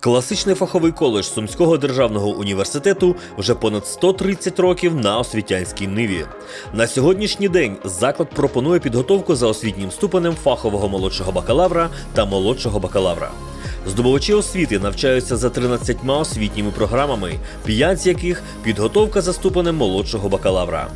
Класичний фаховий коледж Сумського державного університету вже понад 130 років на освітянській ниві. На сьогоднішній день заклад пропонує підготовку за освітнім ступенем фахового молодшого бакалавра та молодшого бакалавра. Здобувачі освіти навчаються за 13 освітніми програмами, 5 з яких підготовка за ступенем молодшого бакалавра.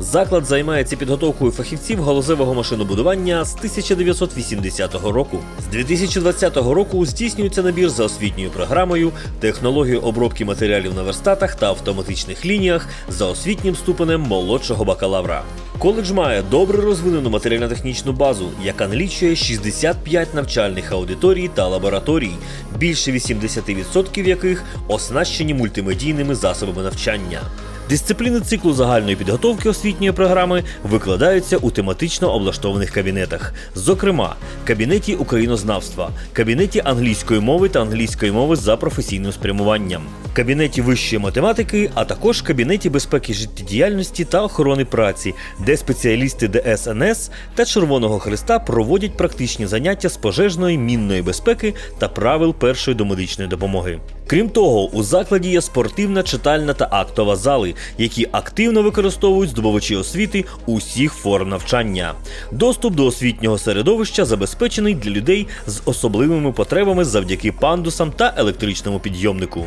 Заклад займається підготовкою фахівців галузевого машинобудування з 1980 року. З 2020 року здійснюється набір за освітньою програмою технологію обробки матеріалів на верстатах та автоматичних лініях за освітнім ступенем молодшого бакалавра. Коледж має добре розвинену матеріально-технічну базу, яка налічує 65 навчальних аудиторій та лабораторій, більше 80% яких оснащені мультимедійними засобами навчання. Дисципліни циклу загальної підготовки освітньої програми викладаються у тематично облаштованих кабінетах, зокрема, кабінеті українознавства, кабінеті англійської мови та англійської мови за професійним спрямуванням, кабінеті вищої математики, а також кабінеті безпеки життєдіяльності та охорони праці, де спеціалісти ДСНС та Червоного Христа проводять практичні заняття з пожежної мінної безпеки та правил першої домедичної допомоги. Крім того, у закладі є спортивна, читальна та актова зали, які активно використовують здобувачі освіти усіх форм навчання. Доступ до освітнього середовища забезпечений для людей з особливими потребами завдяки пандусам та електричному підйомнику.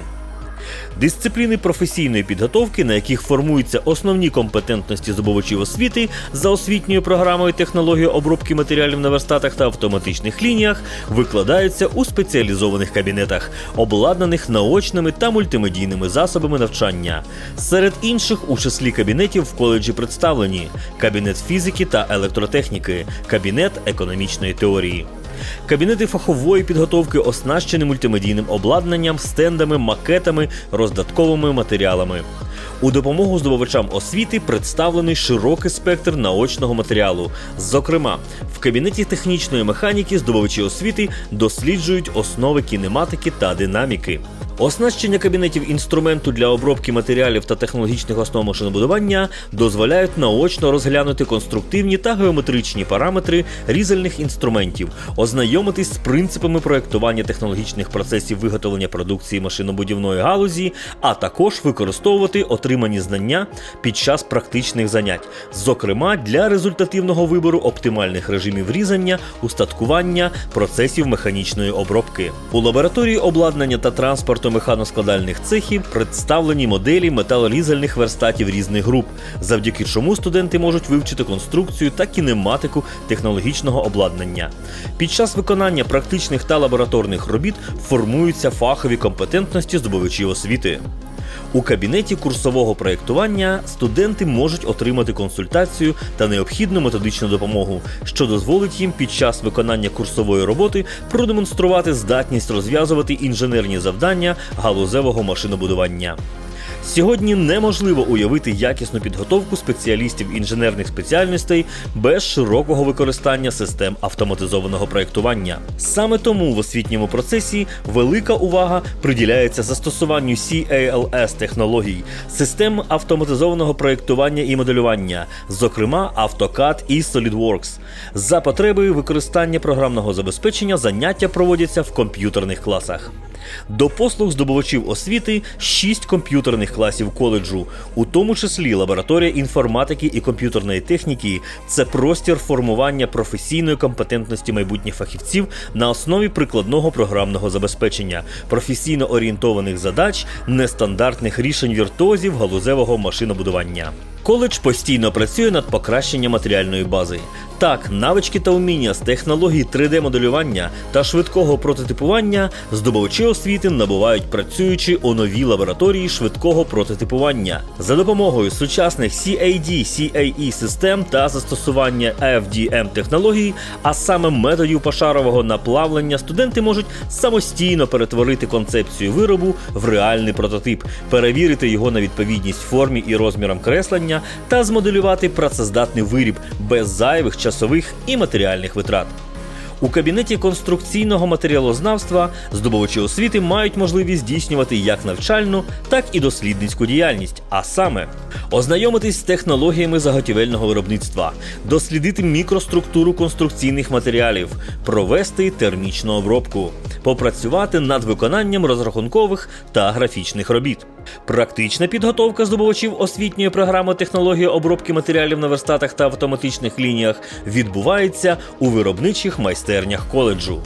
Дисципліни професійної підготовки, на яких формуються основні компетентності здобувачів освіти за освітньою програмою технології обробки матеріалів на верстатах та автоматичних лініях, викладаються у спеціалізованих кабінетах, обладнаних наочними та мультимедійними засобами навчання. Серед інших у числі кабінетів в коледжі представлені кабінет фізики та електротехніки, кабінет економічної теорії. Кабінети фахової підготовки оснащені мультимедійним обладнанням, стендами, макетами, роздатковими матеріалами. У допомогу здобувачам освіти представлений широкий спектр наочного матеріалу. Зокрема, в кабінеті технічної механіки здобувачі освіти досліджують основи кінематики та динаміки. Оснащення кабінетів інструменту для обробки матеріалів та технологічних основ машинобудування дозволяють наочно розглянути конструктивні та геометричні параметри різальних інструментів, ознайомитись з принципами проектування технологічних процесів виготовлення продукції машинобудівної галузі, а також використовувати отримані знання під час практичних занять, зокрема для результативного вибору оптимальних режимів різання, устаткування процесів механічної обробки. У лабораторії обладнання та транспорту механоскладальних цехів представлені моделі металолізальних верстатів різних груп, завдяки чому студенти можуть вивчити конструкцію та кінематику технологічного обладнання. Під час виконання практичних та лабораторних робіт формуються фахові компетентності здобувачів освіти. У кабінеті курсового проєктування студенти можуть отримати консультацію та необхідну методичну допомогу, що дозволить їм під час виконання курсової роботи продемонструвати здатність розв'язувати інженерні завдання галузевого машинобудування. Сьогодні неможливо уявити якісну підготовку спеціалістів інженерних спеціальностей без широкого використання систем автоматизованого проєктування. Саме тому в освітньому процесі велика увага приділяється застосуванню CALS технологій, систем автоматизованого проєктування і моделювання, зокрема AutoCAD і SolidWorks. За потреби використання програмного забезпечення заняття проводяться в комп'ютерних класах. До послуг здобувачів освіти 6 комп'ютерних класів коледжу, у тому числі лабораторія інформатики і комп'ютерної техніки. Це простір формування професійної компетентності майбутніх фахівців на основі прикладного програмного забезпечення, професійно орієнтованих задач, нестандартних рішень віртуозів галузевого машинобудування. Коледж постійно працює над покращенням матеріальної бази. Так, навички та вміння з технологій 3D-моделювання та швидкого прототипування здобувачі освіти набувають працюючи у новій лабораторії швидкого прототипування. За допомогою сучасних CAD, CAE систем та застосування FDM технологій, а саме методів пошарового наплавлення, студенти можуть самостійно перетворити концепцію виробу в реальний прототип, перевірити його на відповідність формі і розмірам креслення та змоделювати працездатний виріб без зайвих часових і матеріальних витрат. У кабінеті конструкційного матеріалознавства здобувачі освіти мають можливість здійснювати як навчальну, так і дослідницьку діяльність, а саме ознайомитись з технологіями заготівельного виробництва, дослідити мікроструктуру конструкційних матеріалів, провести термічну обробку, попрацювати над виконанням розрахункових та графічних робіт. Практична підготовка здобувачів освітньої програми технології обробки матеріалів на верстатах та автоматичних лініях відбувається у виробничих майстернях коледжу.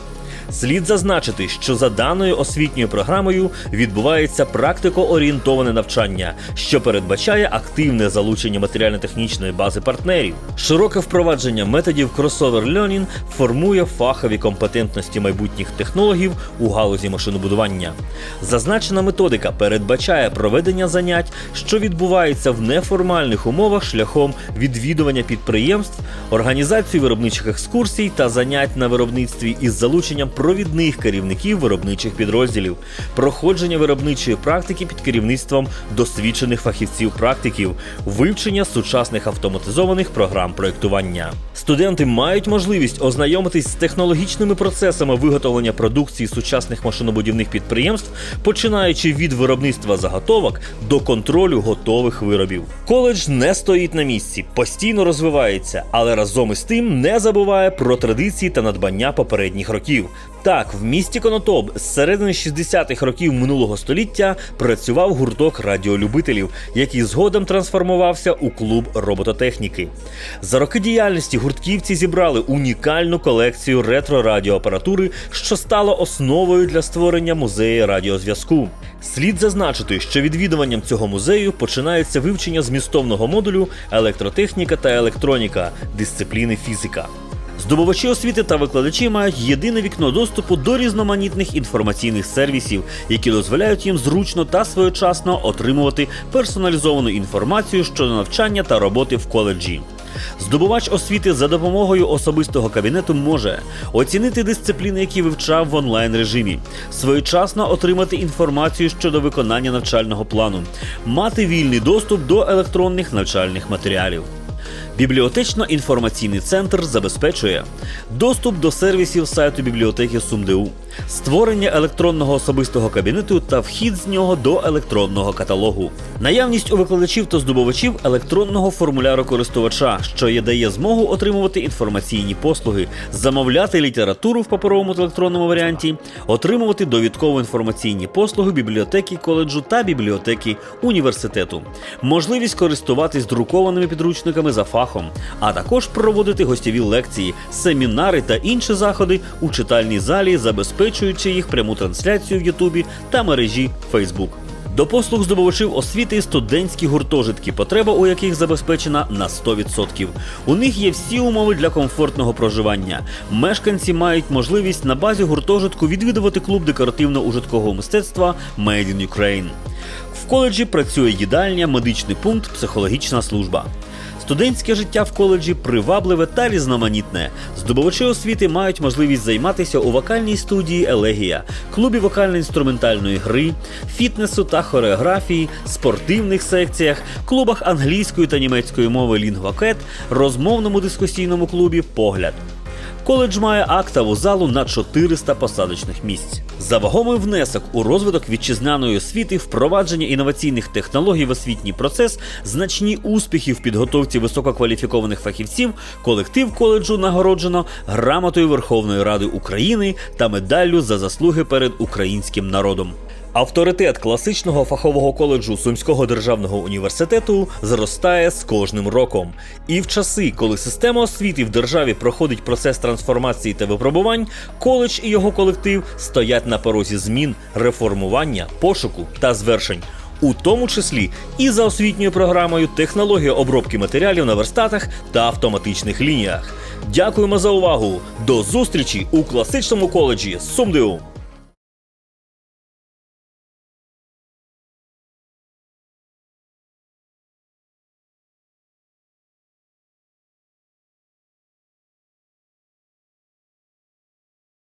Слід зазначити, що за даною освітньою програмою відбувається практико-орієнтоване навчання, що передбачає активне залучення матеріально-технічної бази партнерів. Широке впровадження методів crossover learning формує фахові компетентності майбутніх технологів у галузі машинобудування. Зазначена методика передбачає проведення занять, що відбуваються в неформальних умовах шляхом відвідування підприємств, організацію виробничих екскурсій та занять на виробництві із залученням провідних керівників виробничих підрозділів, проходження виробничої практики під керівництвом досвідчених фахівців-практиків, вивчення сучасних автоматизованих програм проєктування. Студенти мають можливість ознайомитись з технологічними процесами виготовлення продукції сучасних машинобудівних підприємств, починаючи від виробництва заготовок до контролю готових виробів. Коледж не стоїть на місці, постійно розвивається, але разом із тим не забуває про традиції та надбання попередніх років. Так, в місті Конотоп з середини 60-х років минулого століття працював гурток радіолюбителів, який згодом трансформувався у клуб робототехніки. За роки діяльності гуртківці зібрали унікальну колекцію ретро-радіоапаратури, що стало основою для створення музею радіозв'язку. Слід зазначити, що відвідуванням цього музею починається вивчення змістовного модулю електротехніка та електроніка дисципліни фізика. Здобувачі освіти та викладачі мають єдине вікно доступу до різноманітних інформаційних сервісів, які дозволяють їм зручно та своєчасно отримувати персоналізовану інформацію щодо навчання та роботи в коледжі. Здобувач освіти за допомогою особистого кабінету може оцінити дисципліни, які вивчав в онлайн режимі, своєчасно отримати інформацію щодо виконання навчального плану, мати вільний доступ до електронних навчальних матеріалів. Бібліотечно-інформаційний центр забезпечує доступ до сервісів сайту бібліотеки СумДУ, створення електронного особистого кабінету та вхід з нього до електронного каталогу, наявність у викладачів та здобувачів електронного формуляру користувача, що є дає змогу отримувати інформаційні послуги, замовляти літературу в паперовому та електронному варіанті, отримувати довідково інформаційні послуги бібліотеки коледжу та бібліотеки університету, можливість користуватись друкованими підручниками за фахом, а також проводити гостєві лекції, семінари та інші заходи у читальній залі, забезпечуючи їх пряму трансляцію в Ютубі та мережі Facebook. До послуг здобувачів освіти студентські гуртожитки, потреба у яких забезпечена на 100%. У них є всі умови для комфортного проживання. Мешканці мають можливість на базі гуртожитку відвідувати клуб декоративно-ужиткового мистецтва Made in Ukraine. В коледжі працює їдальня, медичний пункт, психологічна служба. Студентське життя в коледжі привабливе та різноманітне. Здобувачі освіти мають можливість займатися у вокальній студії Елегія, клубі вокально-інструментальної гри, фітнесу та хореографії, спортивних секціях, клубах англійської та німецької мови Лінгвакет, розмовному дискусійному клубі Погляд. Коледж має актову залу на 400 посадочних місць. За вагомий внесок у розвиток вітчизняної освіти, впровадження інноваційних технологій в освітній процес, значні успіхи в підготовці висококваліфікованих фахівців, колектив коледжу нагороджено грамотою Верховної Ради України та медаллю за заслуги перед українським народом. Авторитет класичного фахового коледжу Сумського державного університету зростає з кожним роком. І в часи, коли система освіти в державі проходить процес трансформації та випробувань, коледж і його колектив стоять на порозі змін, реформування, пошуку та звершень. У тому числі і за освітньою програмою технологія обробки матеріалів на верстатах та автоматичних лініях. Дякуємо за увагу! До зустрічі у класичному коледжі СумДУ!